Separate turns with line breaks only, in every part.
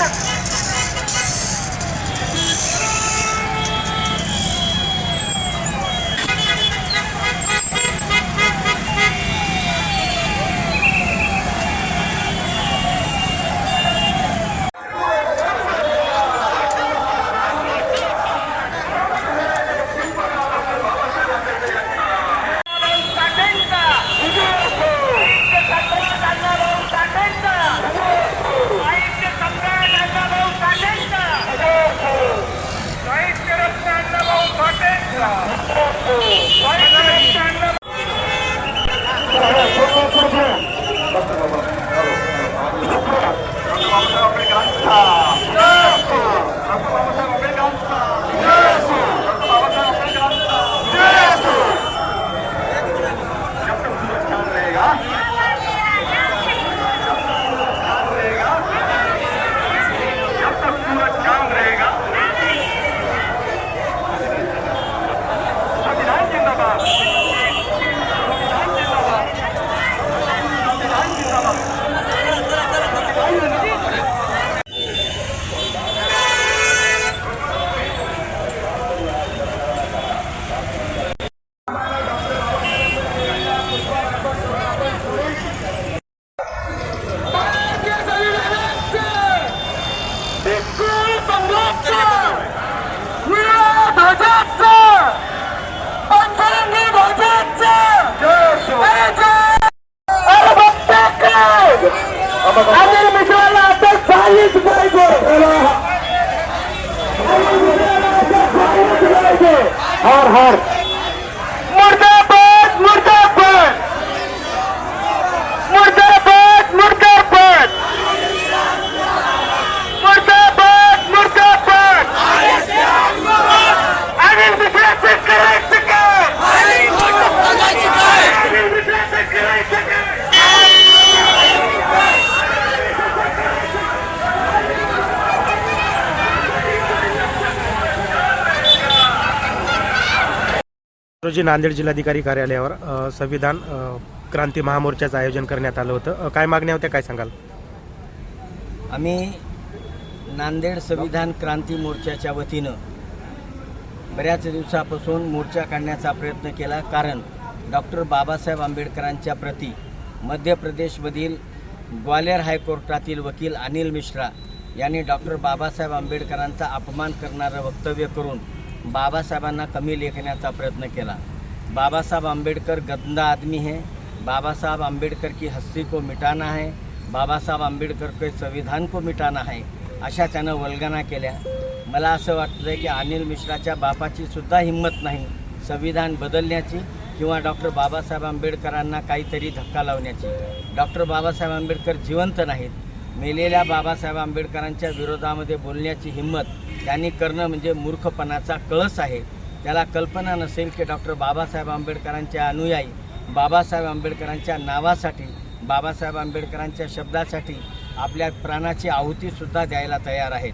अनिल
रोजी नांदेड जिल्हाधिकारी कार्यालयावर अ, संविधान अ, क्रांती महामोर्चाचं आयोजन करण्यात आलं होतं. अ, काय मागण्या होत्या काय सांगाल?
आम्ही नांदेड संविधान क्रांती मोर्चाच्या वतीनं बऱ्याच दिवसापासून मोर्चा काढण्याचा प्रयत्न केला. कारण डॉक्टर बाबासाहेब आंबेडकरांच्या प्रती मध्य प्रदेशमधील ग्वालियर हायकोर्टातील वकील अनिल मिश्रा यांनी डॉक्टर बाबासाहेब आंबेडकरांचा अपमान करणारं वक्तव्य करून बाबासाहेबांना कमी लेखण्याचा प्रयत्न केला. बाबासाहेब आंबेडकर गंदा आदमी है. बाबासाहेब आंबेडकर की हस्ती को मिटाना है. बाबासाहेब आंबेडकर के संविधान को मिटाना है अशा त्यानं वल्गना केल्या. मला असं वाटतं की अनिल मिश्राच्या बापाची सुद्धा हिंमत नाही संविधान बदलण्याची किंवा डॉक्टर बाबासाहेब आंबेडकरांना काहीतरी धक्का लावण्याची. डॉक्टर बाबासाहेब आंबेडकर जिवंत नाहीत. मेलेल्या बाबासाहेब आंबेडकरांच्या विरोधामध्ये बोलण्याची हिंमत त्यांनी करणं म्हणजे मूर्खपणाचा कळस आहे. त्याला कल्पना नसेल की डॉक्टर बाबासाहेब आंबेडकरांचे अनुयायी बाबासाहेब आंबेडकरांच्या नावासाठी बाबासाहेब आंबेडकरांच्या शब्दासाठी आपल्या प्राणाची आहुतीसुद्धा द्यायला तयार आहेत.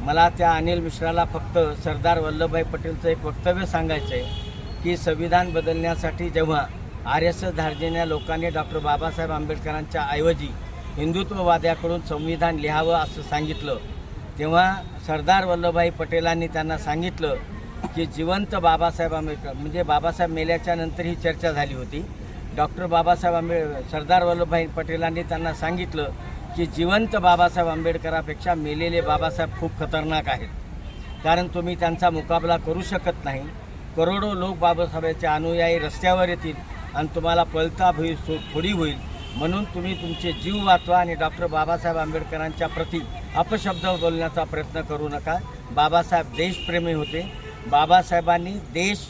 मला त्या अनिल मिश्राला फक्त सरदार वल्लभभाई पटेलचं एक वक्तव्य सांगायचं आहे की संविधान बदलण्यासाठी जेव्हा आर एस एस धार्जिण्या लोकांनी डॉक्टर बाबासाहेब आंबेडकरांच्या ऐवजी हिंदुत्ववाद्याकडून संविधान लिहावं असं सांगितलं. तेव्हा सरदार वल्लभभाई पटेलांनी त्यांना सांगितलं की जिवंत बाबासाहेब आंबेडकर म्हणजे बाबासाहेब मेल्याच्या नंतर ही चर्चा झाली होती. डॉक्टर बाबासाहेब आंबे सरदार वल्लभभाई पटेलांनी त्यांना सांगितलं की जिवंत बाबासाहेब आंबेडकरापेक्षा मेलेले बाबासाहेब खूप खतरनाक आहेत. कारण तुम्ही त्यांचा मुकाबला करू शकत नाही. करोडो लोक बाबासाहेबांचे अनुयायी रस्त्यावर येतील आणि तुम्हाला पळता होईल थोडी होईल. म्हणून तुम्ही तुमचे जीव वाचवा आणि डॉक्टर बाबासाहेब आंबेडकरांच्या प्रती अपशब्द बोलण्याचा प्रयत्न करू नका. बाबासाहेब देशप्रेमी होते. बाबासाहेबांनी देश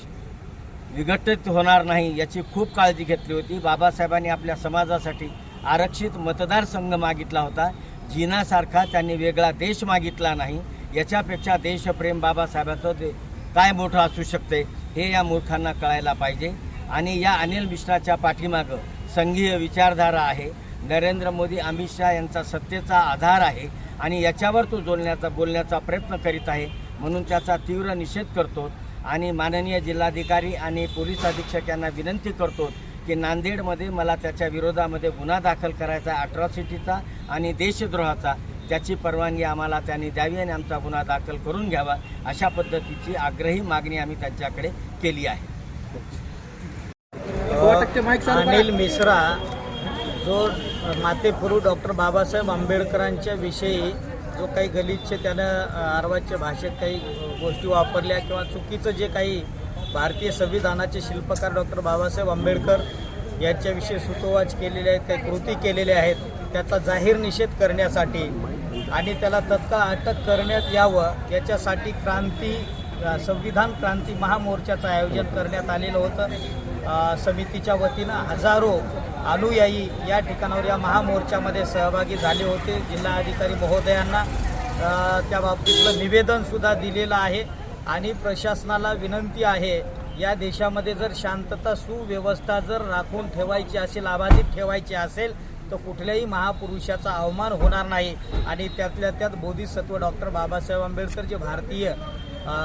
विघटित होणार नाही याची खूप काळजी घेतली होती. बाबासाहेबांनी आपल्या समाजासाठी आरक्षित मतदारसंघ मागितला होता. जीनासारखा त्यांनी वेगळा देश मागितला नाही. याच्यापेक्षा देशप्रेम बाबासाहेबांचं ते काय मोठं असू शकते हे या मूर्खांना कळायला पाहिजे. आणि या अनिल मिश्राच्या पाठीमागं संघीय विचारधारा आहे. नरेंद्र मोदी अमित शहा यांचा सत्तेचा आधार आहे आणि याच्यावर तो जोडण्याचा बोलण्याचा प्रयत्न करीत आहे म्हणून त्याचा तीव्र निषेध करतो आणि माननीय जिल्हाधिकारी आणि पोलीस अधीक्षक यांना विनंती करतो की नांदेडमध्ये मला त्याच्या विरोधामध्ये गुन्हा दाखल करायचा आहे अट्रॉसिटीचा आणि देशद्रोहाचा. त्याची परवानगी आम्हाला त्यांनी द्यावी आणि आमचा गुन्हा दाखल करून घ्यावा अशा पद्धतीची आग्रही मागणी आम्ही त्यांच्याकडे केली आहे.
अनिल मिश्रा जो मातेपुरू डॉक्टर बाबासाहेब आंबेडकरांच्या विषयी जो काही गलिच्छ त्यानं अर्वाच्या भाषेत काही गोष्टी वापरल्या किंवा चुकीचं जे काही भारतीय संविधानाचे शिल्पकार डॉक्टर बाबासाहेब आंबेडकर यांच्याविषयी सुतोवाच केलेले आहेत काही कृती केलेल्या आहेत त्याचा जाहीर निषेध करण्यासाठी आणि त्याला तत्काळ अटक करण्यात यावं याच्यासाठी क्रांती संविधान क्रांती महामोर्चाचं आयोजन करण्यात आलेलं होतं. समितीच्या वतीनं हजारो अनुयायी या ठिकाणावर या महामोर्चामध्ये सहभागी झाले होते. जिल्हाधिकारी महोदयांना त्या बाबतीतलं निवेदनसुद्धा दिलेलं आहे. आणि प्रशासनाला विनंती आहे या देशामध्ये जर शांतता सुव्यवस्था जर राखून ठेवायची असेल अबाधित ठेवायची असेल तर कुठल्याही महापुरुषाचा अवमान होणार नाही. आणि त्यातल्या त्यात बोधिसत्व डॉक्टर बाबासाहेब आंबेडकर जे भारतीय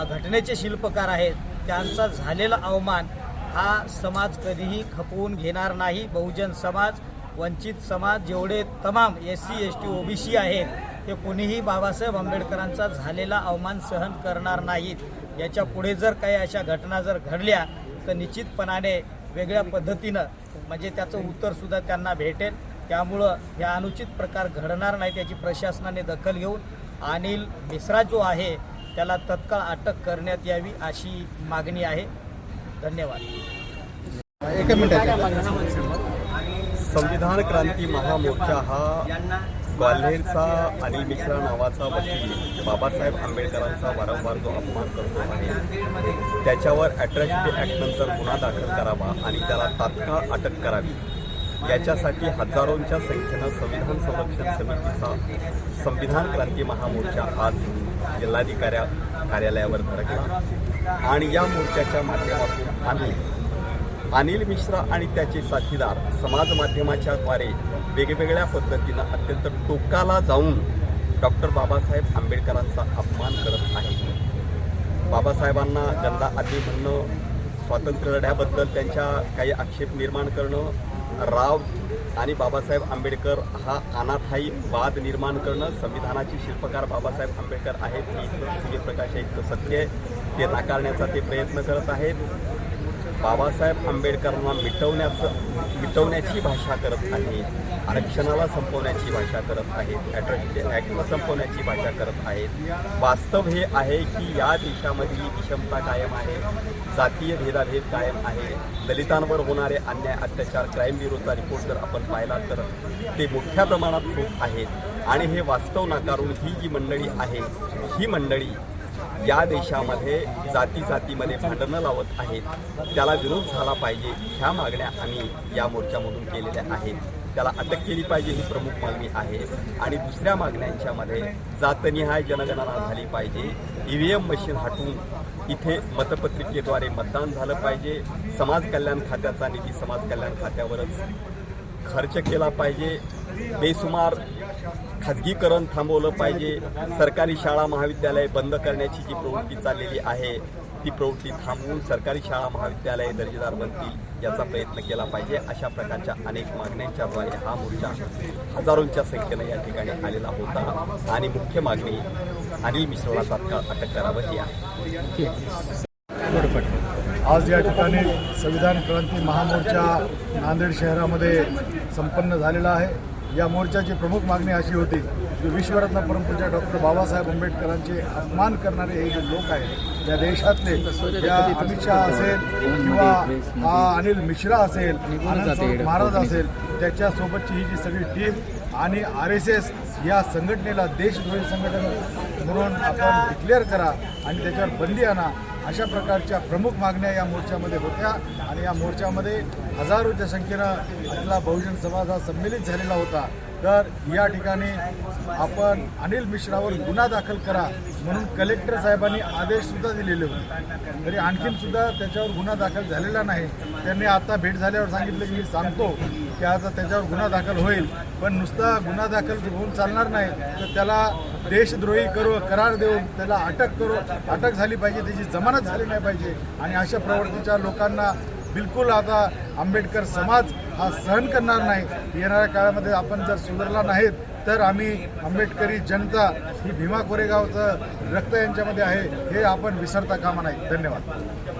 घटनेचे शिल्पकार आहेत. त्यांचा झालेला अवमान हा समाज कधीही खपवून घेणार नाही. बहुजन समाज वंचित समाज जेवढे तमाम S C S T OBC आहेत ते कुणीही बाबासाहेब आंबेडकरांचा झालेला अवमान सहन करणार नाहीत. याच्यापुढे जर काही अशा घटना जर घडल्या तर निश्चितपणाने वेगळ्या पद्धतीनं म्हणजे त्याचं उत्तरसुद्धा त्यांना भेटेल. त्यामुळं हे अनुचित प्रकार घडणार नाही त्याची प्रशासनाने दखल घेऊन. अनिल मिश्रा जो आहे त्याला तत्काळ अटक करण्यात यावी अशी मागणी आहे. धन्यवाद.
संविधान क्रांती महामोर्चा हा ग्वाल्हेरचा अनिल मिश्रा नावाचा वकील बाबासाहेब आंबेडकरांचा वारंवार जो अपमान करतो आहे त्याच्यावर अट्रॅसिटी ॲक्टनंतर गुन्हा दाखल करावा आणि त्याला तात्काळ अटक करावी. याच्यासाठी हजारोंच्या संख्येनं संविधान संरक्षण समितीचा संविधान क्रांती महामोर्चा आज जिल्हाधिकाऱ्या कार्यालयावर धडकला आणि या मोर्चाच्या माध्यमातून अनिल अनिल मिश्रा आणि त्याचे साथीदार समाज माध्यमाच्या द्वारे वेगवेगळ्या पद्धतीनं अत्यंत टोकाला जाऊन डॉक्टर बाबासाहेब आंबेडकरांचा अपमान करत आहेत. बाबासाहेबांना गंदा आधी म्हणणं स्वातंत्र्य लढ्याबद्दल त्यांच्या काही आक्षेप निर्माण करणं राव आणि बाबासाहेब आंबेडकर हा अनाथाई वाद निर्माण करणं संविधानाचे शिल्पकार बाबासाहेब आंबेडकर आहेत ही सूर्यप्रकाश इतकं सत्य आहे. ते नाकारण्याचा ते प्रयत्न करत आहेत. बाबासाहेब आंबेडकरांना मिटवण्याचं मिटवण्याची भाषा करत आहेत आरक्षणाला संपवण्याची भाषा करत आहेत ॲट्रॉसिटी ॲक्टला संपवण्याची भाषा करत आहेत. वास्तव हे आहे की या देशामध्ये विषमता कायम आहे. जातीय भेदाभेद कायम आहे. दलितांवर होणारे अन्याय अत्याचार क्राईम ब्युरोचा रिपोर्ट जर आपण पाहिला तर ते मोठ्या प्रमाणात होत आहेत. आणि हे वास्तव नाकारून ही जी मंडळी आहे ही मंडळी या देशामध्ये जाती जातीमध्ये भांडणं लावत आहेत. त्याला विरोध झाला पाहिजे. ह्या मागण्या आम्ही या मोर्चामधून केलेल्या आहेत. त्याला अटक केली पाहिजे ही प्रमुख मागणी आहे. आणि दुसऱ्या मागण्यांच्यामध्ये जातनिहाय जनगणना झाली पाहिजे. ई व्ही एम मशीन हटवून इथे मतपत्रिकेद्वारे मतदान झालं पाहिजे. समाज कल्याण खात्याचा निधी समाज कल्याण खात्यावरच खर्च केला पाहिजे. बेसुमार खाजगीकरण थांबवलं पाहिजे. सरकारी शाळा महाविद्यालय बंद करण्याची जी प्रवृत्ती चाललेली आहे ती प्रवृत्ती थांबवून सरकारी शाळा महाविद्यालय दर्जेदार बनतील याचा प्रयत्न केला पाहिजे अशा प्रकारच्या अनेक मागण्यांच्याद्वारे हा मोर्चा हजारोंच्या संख्येनं या ठिकाणी आलेला होता. आणि मुख्य मागणी अनिल मिश्राला तात्काळ अटक करावं ही आहे.
आज या ठिकाणी संविधान क्रांती महामोर्चा नांदेड शहरामध्ये संपन्न झालेला आहे. या मोर्चाची प्रमुख मागणी अशी होती की विश्वरत्न परमपूजा डॉक्टर बाबासाहेब आंबेडकरांचे अपमान करणारे हे जे लोक आहेत या देशातले या अमित शहा असेल किंवा अनिल मिश्रा असेल महाराज असेल त्याच्यासोबतची ही जी सगळी टीम आणि आर एस एस या संघटनेला देशद्रोही संघटन म्हणून आपण डिक्लेअर करा आणि त्याच्यावर बंदी आणा. अशा प्रकारच्या प्रमुख मागण्या या मोर्चामध्ये होत्या आणि या मोर्चामध्ये हजारोच्या संख्येनं आपला बहुजन समाज हा संमिलित झालेला होता. तर या ठिकाणी आपण अनिल मिश्रावर गुन्हा दाखल करा म्हणून कलेक्टर साहेबांनी आदेशसुद्धा दिलेले होते. तरी आणखीन सुद्धा त्याच्यावर गुन्हा दाखल झालेला नाही. त्यांनी आता भेट झाल्यावर सांगितलं की मी सांगतो. की आता त्याच्यावर गुन्हा दाखल होईल. पण नुसता गुन्हा दाखल होऊन चालणार नाही तर त्याला देशद्रोही करू करार देऊन त्याला अटक करू. अटक झाली पाहिजे त्याची जमानत झाली नाही पाहिजे. आणि अशा प्रवृत्तीच्या लोकांना बिलकुल आता आंबेडकर समाज हा सहन करणार नाही. येणाऱ्या काळामध्ये आपण जर सुधारला नाहीत तर आम्ही आंबेडकरी जनता ही भीमा कोरेगावचं रक्त यांच्यामध्ये आहे. हे आपण विसरता कामा नाही धन्यवाद.